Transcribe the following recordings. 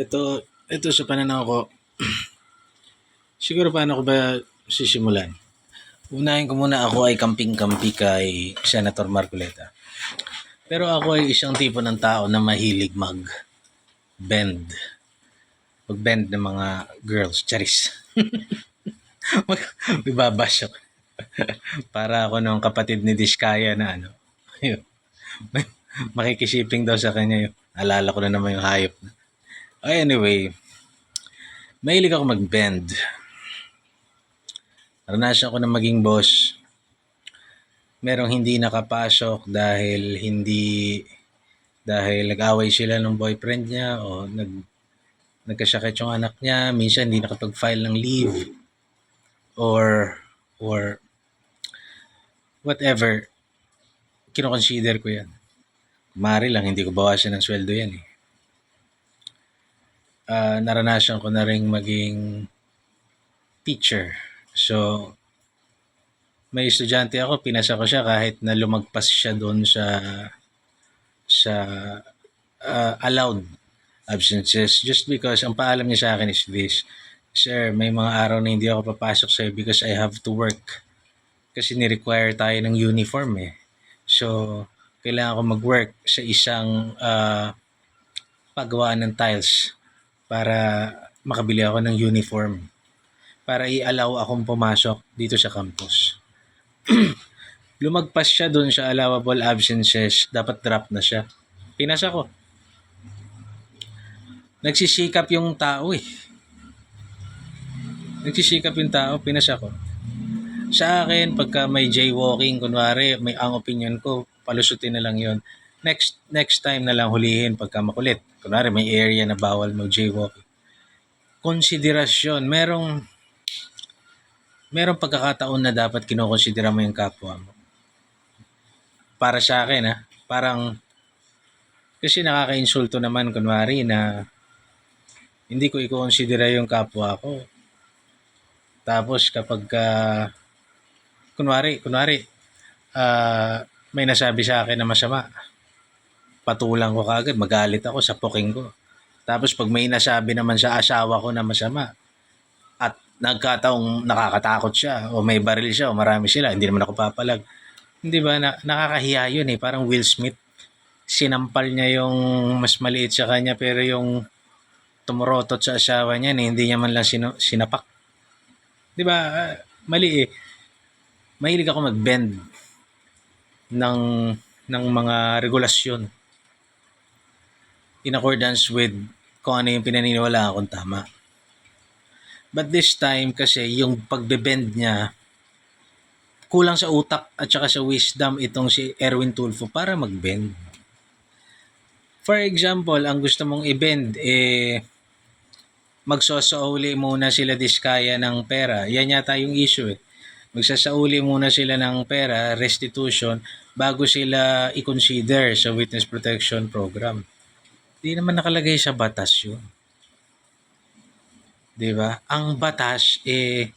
Ito, ito sa pananaw ko, siguro paano ko ba sisimulan? Unahin ko muna ako ay kamping-kampi kay Senator Marcoleta. Pero ako ay isang tipo ng tao na mahilig mag-bend. Mag-bend ng mga girls. Charis. Mag- Bibabash ako. Para ako nung kapatid ni Diskaya na ano. Yun. Makikisiping daw sa kanya yun. Alala ko na naman yung hayop na. Ay, anyway, mahilig ako mag-bend. Naranasan ko na maging boss. Merong hindi nakapasok dahil hindi dahil nag-away sila ng boyfriend niya o nag nagkasakit yung anak niya, minsan hindi nakapag-file ng leave or or whatever. Kino-consider ko 'yan. Mari lang hindi ko bawasan ng sweldo 'yan eh. Ah, naranasan ko na ring maging teacher. So, may estudyante ako, pinasa ko siya kahit na lumagpas siya doon sa sa ah, allowed absences just because ang paalam niya sa akin is this Sir, may mga araw na hindi ako papasok sa'yo because I have to work. Kasi ni-require tayo ng uniform eh. So, kailangan ko mag-work sa isang ah, paggawaan ng tiles para makabili ako ng uniform para i-allow akong pumasok dito sa campus. Lumagpas siya doon sa allowable absences, dapat drop na siya. Pinasa ko. Nagsisikap yung tao eh. Nagsisikap yung tao, pinasa ko. Sa akin, pagka may jaywalking, kunwari, may ang opinion ko, palusutin na lang yon Next next time na lang hulihin pagka makulit. Kunwari, may area na bawal mag jaywalking. Konsiderasyon. Merong merong pagkakataon na dapat kinokonsidera mo yung kapwa mo. Para sa akin, ha, parang kasi nakaka-insulto naman kunwari na hindi ko i-considera yung kapwa ko. Tapos kapag ah, kunwari, kunwari, ah, may nasabi sa akin na masama, patulang ko kagad, magalit ako sa poking ko. Tapos pag may nasabi naman sa asawa ko na masama, at nagkataong nakakatakot siya, o may baril siya, o marami sila, hindi naman ako papalag. Hindi ba, na, nakakahiya yun eh, parang Will Smith. Sinampal niya yung mas maliit sa kanya, pero yung tumurotot sa asawa niya, eh, hindi niya man lang sino, sinapak. Di ba, ah, mali eh. Mahilig ako mag-bend ng, ng mga regulasyon in accordance with kung ano yung pinaniniwalaan kong tama. But this time kasi yung pagbe-bend niya kulang sa utak at saka sa wisdom itong si Erwin Tulfo para mag-bend. For example, ang gusto mong i-bend eh magsosauli muna sila diskaya ng pera. Yan yata yung issue eh. Magsasauli muna sila ng pera, restitution, bago sila i-consider sa witness protection program. Di naman nakalagay sa batas yun. 'di ba? Ang batas eh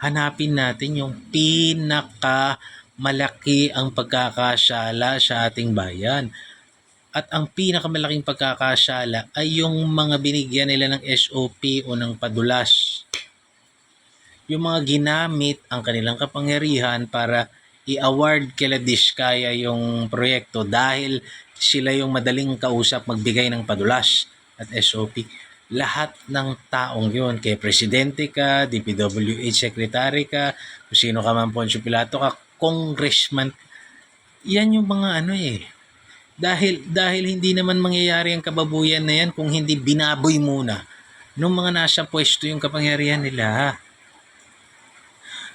hanapin natin yung pinaka malaki ang pagkakasala sa ating bayan. At ang pinakamalaking pagkakasala ay yung mga binigyan nila ng SOP o ng padulas. Yung mga ginamit ang kanilang kapangyarihan para i-award kila Diskaya yung proyekto dahil sila yung madaling kausap magbigay ng padulas at SOP lahat ng taong yun, kay presidente ka, DPWH secretary ka, kung sino ka man Poncio Pilato ka, congressman, yan yung mga ano eh. Dahil, dahil hindi naman mangyayari ang kababuyan na yan kung hindi binaboy muna nung mga nasa pwesto yung kapangyarihan nila.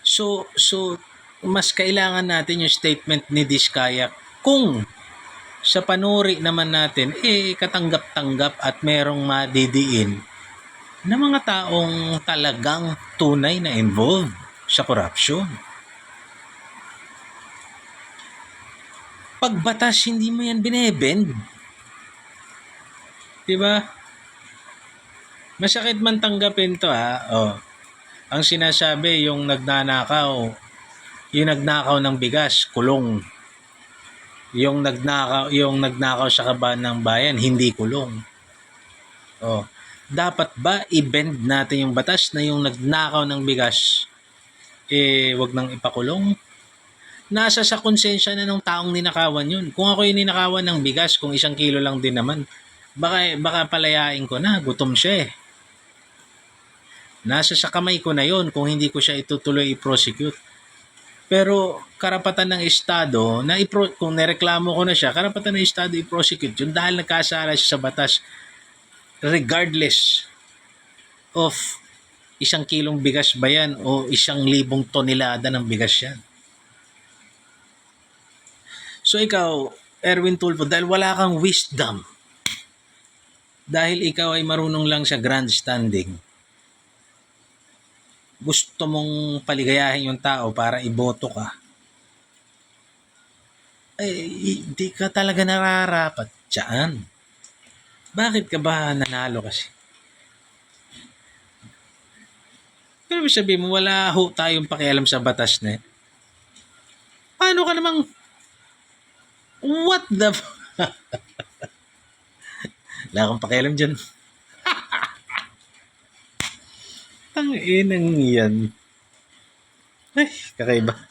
So, so, mas kailangan natin yung statement ni Diskaya kung sa panuri naman natin, eh, katanggap-tanggap at merong madidiin na mga taong talagang tunay na involved sa corruption. Pagbatas, hindi mo yan binebend. Diba? Masakit man tanggapin to ha. Oh. Ang sinasabi, yung nagnanakaw, yung nagnakaw ng bigas, kulong yung nagnakaw yung nagnakaw sa kaban ng bayan hindi kulong. Oh. dapat ba i-bend natin yung batas na yung nagnakaw ng bigas, eh, wag nang ipakulong? Nasa sa konsensya na ng taong ninakawan yun. Kung ako yung ninakawan ng bigas, kung isang kilo lang din naman, baka, baka palayain ko na, gutom siya eh. Nasa sa kamay ko na yon kung hindi ko siya itutuloy i-prosecute. Pero karapatan ng Estado, na ipro- kung nireklamo ko na siya, karapatan ng Estado i-prosecute yun dahil nagkasala siya sa batas regardless of isang kilong bigas ba yan o isang libong tonelada ng bigas yan. So ikaw, Erwin Tulfo, dahil wala kang wisdom, dahil ikaw ay marunong lang sa grandstanding, gusto mong paligayahin yung tao para iboto ka, eh, hindi ka talaga nararapat dyan. Bakit ka ba nanalo kasi? Pero sabihin mo, wala ho tayong pakialam sa batas na yan. Paano ka namang What the Wala akong pakialam dyan. Ang inang yan. Ay, kakaiba.